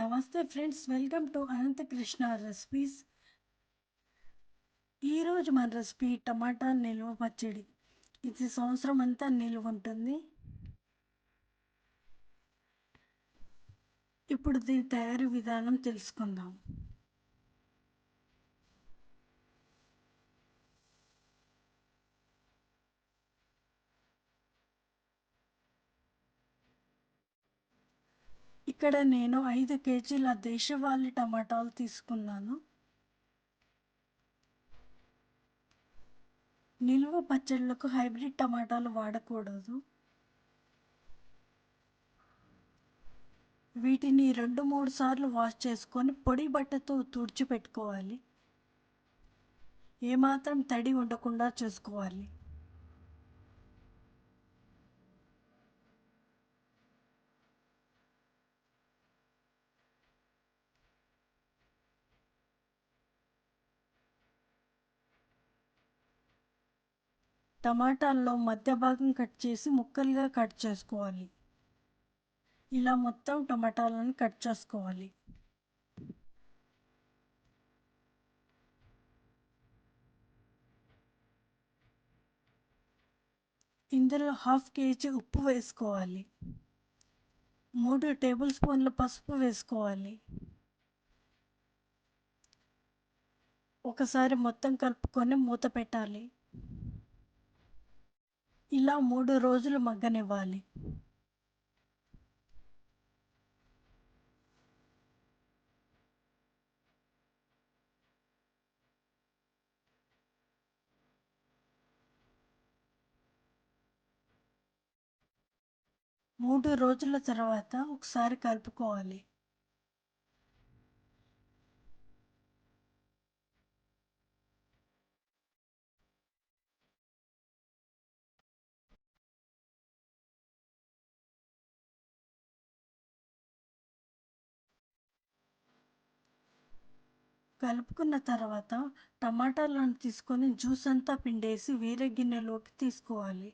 నమస్తే friends welcome to Anantha Krishna recipes ఈరోజు మన రెసిపీ టమాటా నిల్వ పచ్చడి. ఇది సంవత్సరం అంతా నిల్వ ఉంటుంది. ఇప్పుడు దీని తయారీ విధానం తెలుసుకుందాం. ఇక్కడ నేను ఐదు కేజీల దేశవాళీ టమాటాలు తీసుకున్నాను. నిల్వ పచ్చళ్ళకు హైబ్రిడ్ టమాటాలు వాడకూడదు. వీటిని రెండు మూడు సార్లు వాష్ చేసుకొని పొడి బట్టతో తుడిచిపెట్టుకోవాలి. ఏమాత్రం తడి ఉండకుండా చూసుకోవాలి. టమాటాల్లో మధ్య భాగం కట్ చేసి ముక్కలుగా కట్ చేసుకోవాలి. ఇలా మొత్తం టమాటాలను కట్ చేసుకోవాలి. ఇందులో హాఫ్ కేజీ ఉప్పు వేసుకోవాలి. మూడు టేబుల్ స్పూన్ల పసుపు వేసుకోవాలి. ఒకసారి మొత్తం కలుపుకొని మూత పెట్టాలి. ఇలా మూడు రోజులు మగ్గనివ్వాలి. మూడు రోజుల తర్వాత ఒకసారి కలుపుకోవాలి. కలుపుకున్న తర్వాత టమాటాలను తీసుకొని జ్యూస్ అంతా పిండేసి వేరే గిన్నెలోకి తీసుకోవాలి.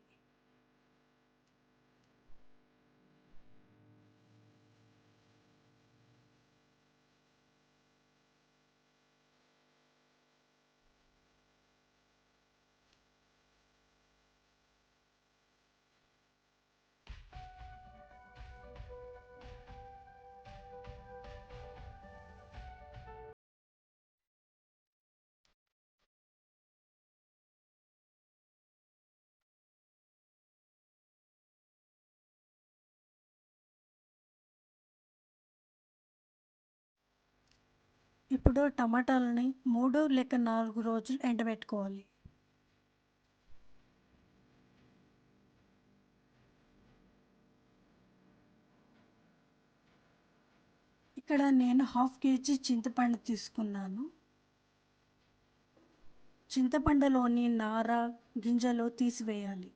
ఇప్పుడు టమాటాలని మూడు లేక నాలుగు రోజులు ఎండబెట్టుకోవాలి. ఇక్కడ నేను హాఫ్ కేజీ చింతపండు తీసుకున్నాను. చింతపండులోని నార గింజలు తీసివేయాలి.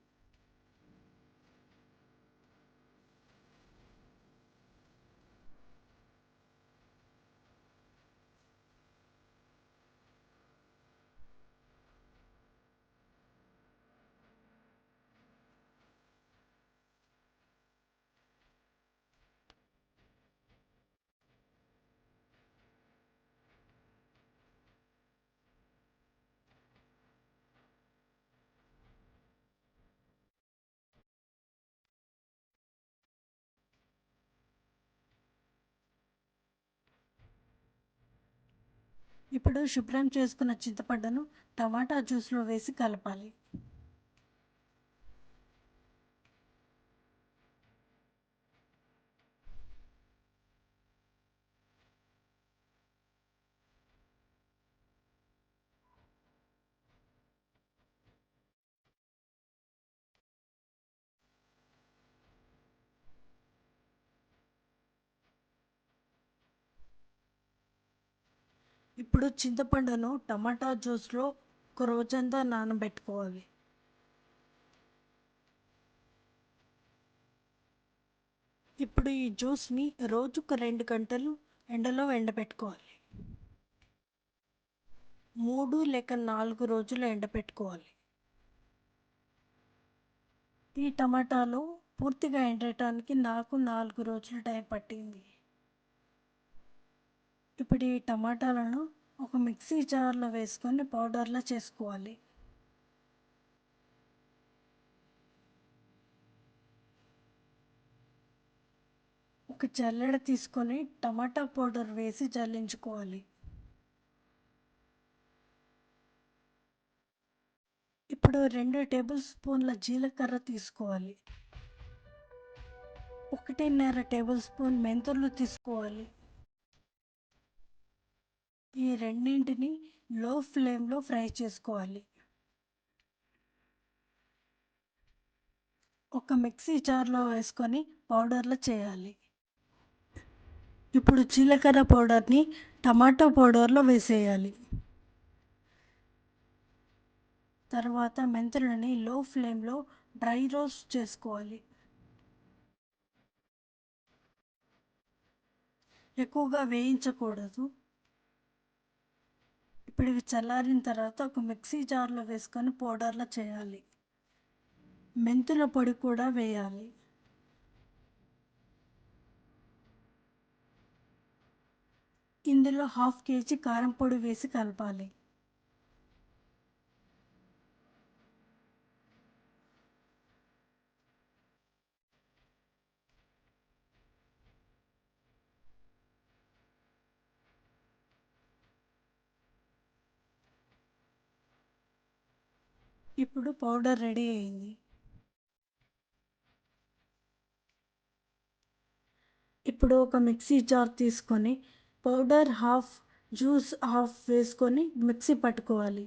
ఇప్పుడు శుభ్రం చేసుకున్న చింతపండును టమాటా జ్యూస్లో వేసి కలపాలి. ఇప్పుడు చింతపండును టమాటా జ్యూస్లో ఒక రోజంతా నానబెట్టుకోవాలి. ఇప్పుడు ఈ జ్యూస్ని రోజుకు రెండు గంటలు ఎండలో ఎండబెట్టుకోవాలి. మూడు లేక నాలుగు రోజులు ఎండబెట్టుకోవాలి. ఈ టమాటాలు పూర్తిగా ఎండటానికి నాకు నాలుగు రోజులు టైం పట్టింది. ఇప్పుడు ఈ టమాటాలను ఒక మిక్సీ జార్లో వేసుకొని పౌడర్లా చేసుకోవాలి. ఒక జల్లెడ తీసుకొని టమాటా పౌడర్ వేసి జల్లించుకోవాలి. ఇప్పుడు రెండు టేబుల్ స్పూన్ల జీలకర్ర తీసుకోవాలి. ఒకటిన్నర టేబుల్ స్పూన్ మెంతులు తీసుకోవాలి. ఈ రెండింటిని లో ఫ్లేమ్లో ఫ్రై చేసుకోవాలి. ఒక మిక్సీ జార్లో వేసుకొని పౌడర్లో చేయాలి. ఇప్పుడు జీలకర్ర పౌడర్ని టమాటో పౌడర్లో వేసేయాలి. తర్వాత మెంతులని లో ఫ్లేమ్లో డ్రై రోస్ట్ చేసుకోవాలి. ఎక్కువగా వేయించకూడదు. ఇప్పుడు ఇవి చల్లారిన తర్వాత ఒక మిక్సీ జార్లో వేసుకొని పౌడర్లో చేయాలి. మెంతుల పొడి కూడా వేయాలి. ఇందులో హాఫ్ కేజీ కారం పొడి వేసి కలపాలి. ఇప్పుడు పౌడర్ రెడీ అయింది. ఇప్పుడు ఒక మిక్సీ జార్ తీసుకొని పౌడర్ హాఫ్ జ్యూస్ హాఫ్ వేసుకొని మిక్సీ పట్టుకోవాలి.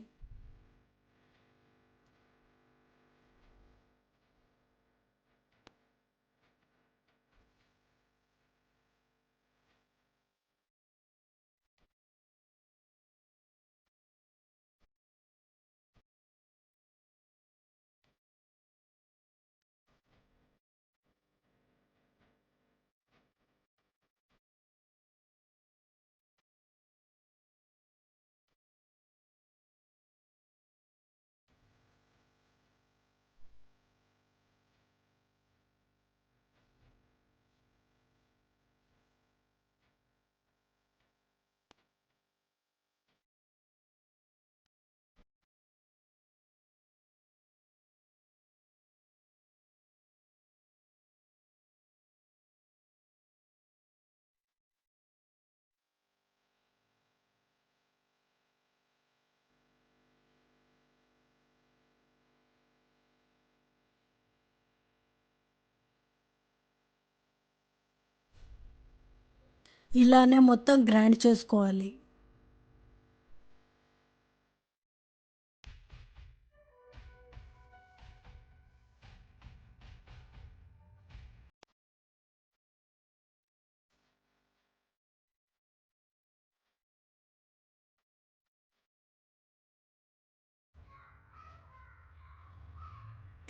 ఇలానే మొత్తం గ్రైండ్ చేసుకోవాలి.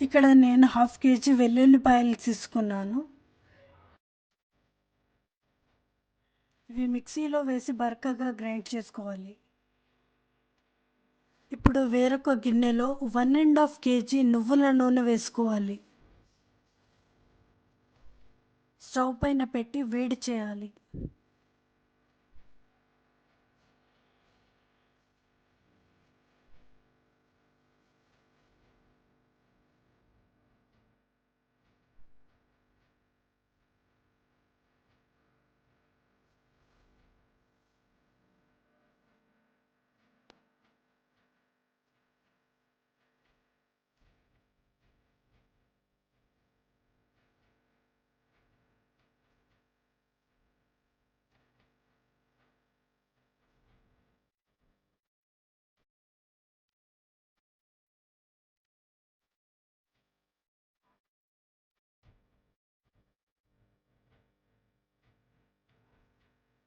ఇక్కడ నేను హాఫ్ కేజీ వెల్లుల్లిపాయలు తీసుకున్నాను. ఇవి మిక్సీలో వేసి బరకగా గ్రైండ్ చేసుకోవాలి. ఇప్పుడు వేరొక గిన్నెలో వన్ అండ్ హాఫ్ కేజీ నువ్వుల నూనె వేసుకోవాలి. స్టవ్ పైన పెట్టి వేడి చేయాలి.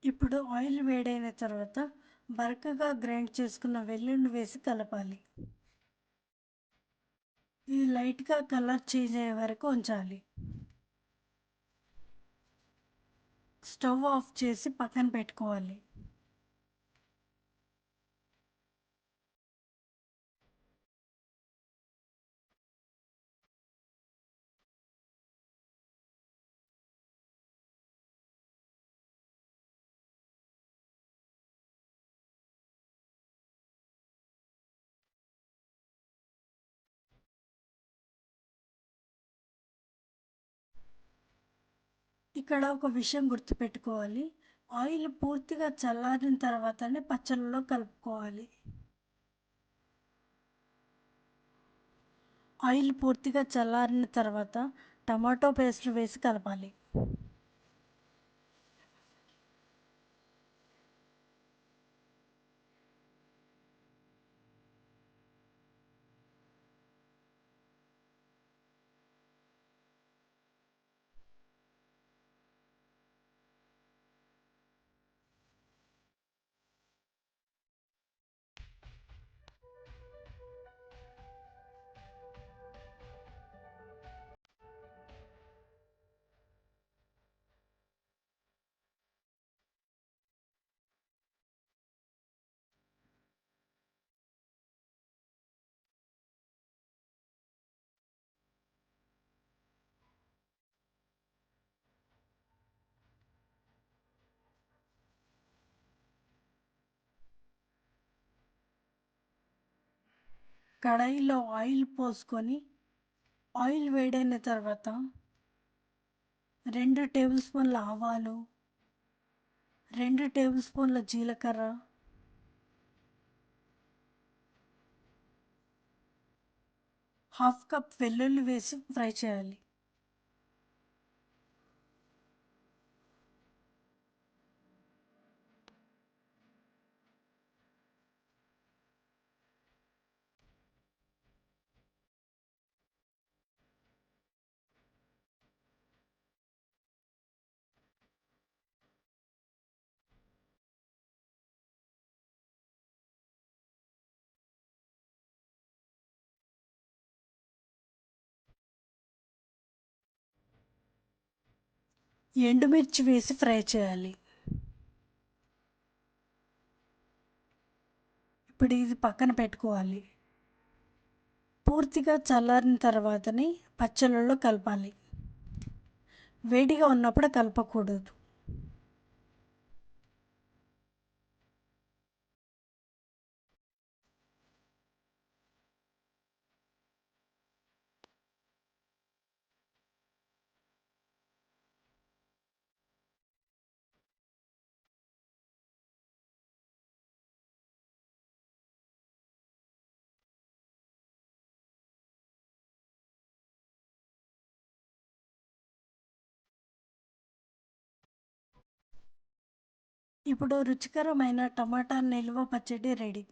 ఇప్పుడు ఆయిల్ వేడైన తర్వాత బరకగా గ్రైండ్ చేసుకున్న వెల్లుల్లి వేసి కలపాలి. ఇది లైట్గా కలర్ చేంజ్ అయ్యే వరకు ఉంచాలి. స్టవ్ ఆఫ్ చేసి పక్కన పెట్టుకోవాలి. ఇక్కడ ఒక విషయం గుర్తుపెట్టుకోవాలి. ఆయిల్ పూర్తిగా చల్లారిన తర్వాతనే పచ్చళ్ళలో కలుపుకోవాలి. ఆయిల్ పూర్తిగా చల్లారిన తర్వాత టమాటో పేస్ట్ వేసి కలపాలి. కడాయిలో ఆయిల్ పోసుకొని ఆయిల్ వేడైన తర్వాత రెండు టేబుల్ స్పూన్ల ఆవాలు రెండు టేబుల్ స్పూన్ల జీలకర్ర హాఫ్ కప్ వెల్లుల్లి వేసి ఫ్రై చేయాలి. ఎండుమిర్చి వేసి ఫ్రై చేయాలి. ఇప్పుడు ఇది పక్కన పెట్టుకోవాలి. పూర్తిగా చల్లారిన తర్వాతనే పచ్చళ్ళలో కలపాలి. వేడిగా ఉన్నప్పుడు కలపకూడదు. ఇప్పుడు రుచికరమైన టమాటా నిల్వ పచ్చడి రెడీ